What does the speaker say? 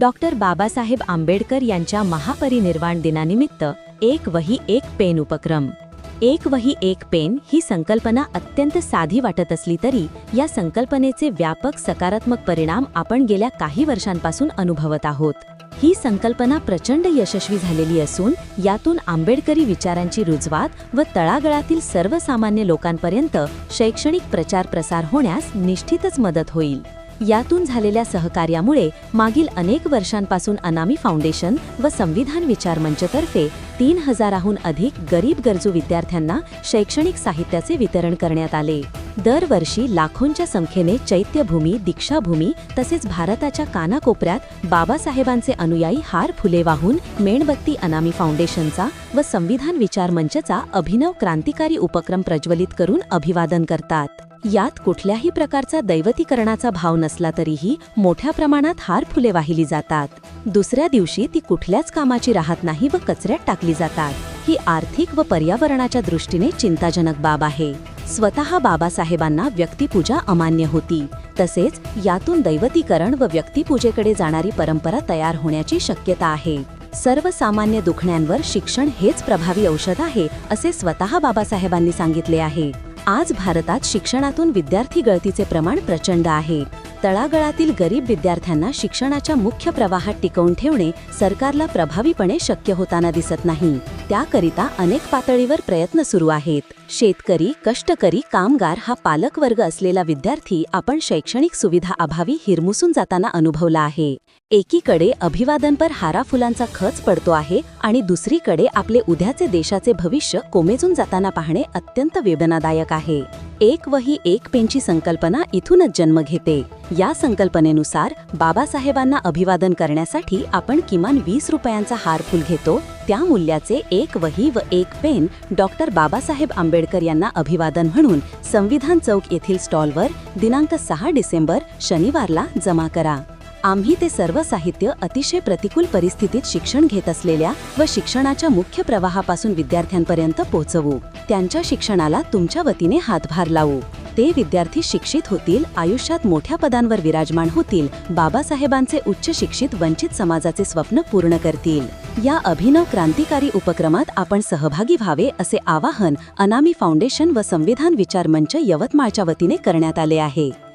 Doctor Babasaheb Ambedkar यांच्या महापरिनिर्वाण दिनानिमित्त एक वही एक पेन उपक्रम. एक वही एक पेन ही संकल्पना अत्यंत साधी वाटत असली तरी या संकल्पनेचे व्यापक सकारात्मक परिणाम आपण गेल्या काही वर्षांपासून अनुभवत आहोत. ही संकल्पना प्रचंड यशस्वी झालेली असून यातून आंबेडकरी विचारांची रुजवात व तळागळातील सर्वसामान्य लोकांपर्यंत शैक्षणिक प्रचार प्रसार होण्यास निश्चितच मदत होईल. यातून झालेल्या सहकार्यामुळे मागील अनेक वर्षांपासून अनामी फाउंडेशन व संविधान विचार मंचतर्फे तीन हजाराहून अधिक गरीब गरजू विद्यार्थ्यांना शैक्षणिक साहित्याचे वितरण करण्यात आले. दरवर्षी लाखोंच्या संख्येने चैत्यभूमी दीक्षाभूमी तसेच भारताच्या कानाकोपऱ्यात बाबासाहेबांचे अनुयायी हार फुले वाहून मेणबत्ती अनामी फाउंडेशनचा व संविधान विचार मंचचा अभिनव क्रांतिकारी उपक्रम प्रज्वलित करून अभिवादन करतात. यात कुठल्याही प्रकारचा दैवतीकरणाचा भाव नसला तरीही मोठ्या प्रमाणात हार फुले वाहिली जातात. दुसऱ्या दिवशी ती कुठल्याच कामाची राहत नाही व कचऱ्यात टाकली जातात. ही आर्थिक व पर्यावरणाच्या दृष्टीने चिंताजनक बाब आहे. स्वतः बाबासाहेबांना व्यक्तिपूजा अमान्य होती. तसेच यातून दैवतीकरण व व्यक्तिपूजेकडे जाणारी परंपरा तयार होण्याची शक्यता आहे. सर्वसामान्य दुखण्यांवर शिक्षण हेच प्रभावी औषध आहे असे स्वतः बाबासाहेबांनी सांगितले आहे. आज भारतात शिक्षणातून विद्यार्थी गळतीचे प्रमाण प्रचंड आहे. तळागळातील गरीब विद्यार्थ्यांना शिक्षणाच्या मुख्य प्रवाहात टिकवून ठेवणे सरकारला प्रभावीपणे शक्य होताना दिसत नाही. त्याकरिता अनेक पातळीवर प्रयत्न सुरू आहेत. शेतकरी कष्टकरी कामगार हा पालक वर्ग असलेला विद्यार्थी आपण शैक्षणिक सुविधा अभावी हिरमुसून जाताना अनुभवला आहे. एकीकडे अभिवादनपर हारा फुलांचा खच पडतो आहे आणि दुसरीकडे आपले उद्याचे देशाचे भविष्य कोमेजून जाताना पाहणे अत्यंत वेदनादायक आहे. एक वही एक पेनची संकल्पना इथूनच जन्म घेते. या संकल्पनेनुसार बाबासाहेबांना अभिवादन करण्यासाठी आपण किमान वीस रुपयांचा हार फुल घेतो. त्या मूल्याचे एक वही व एक पेन डॉक्टर बाबासाहेब आंबेडकर यांना अभिवादन म्हणून संविधान चौक येथील स्टॉलवर दिनांक सहा डिसेंबर शनिवारला जमा करा. आम्ही ते सर्व साहित्य अतिशय प्रतिकूल परिस्थितीत शिक्षण घेत असलेल्या व शिक्षणाच्या मुख्य प्रवाहापासून विद्यार्थ्यांपर्यंत पोहोचवू. त्यांच्या शिक्षणाला तुमच्या वतीने हातभार लावू. ते विद्यार्थी शिक्षित होतील आयुष्यात मोठ्या पदांवर विराजमान होतील बाबासाहेबांचे उच्च शिक्षित वंचित समाजाचे स्वप्न पूर्ण करतील. या अभिनव क्रांतिकारी उपक्रमात आपण सहभागी व्हावे असे आवाहन अनामी फाउंडेशन व संविधान विचार मंच यवतमाळच्या वतीने करण्यात आले आहे.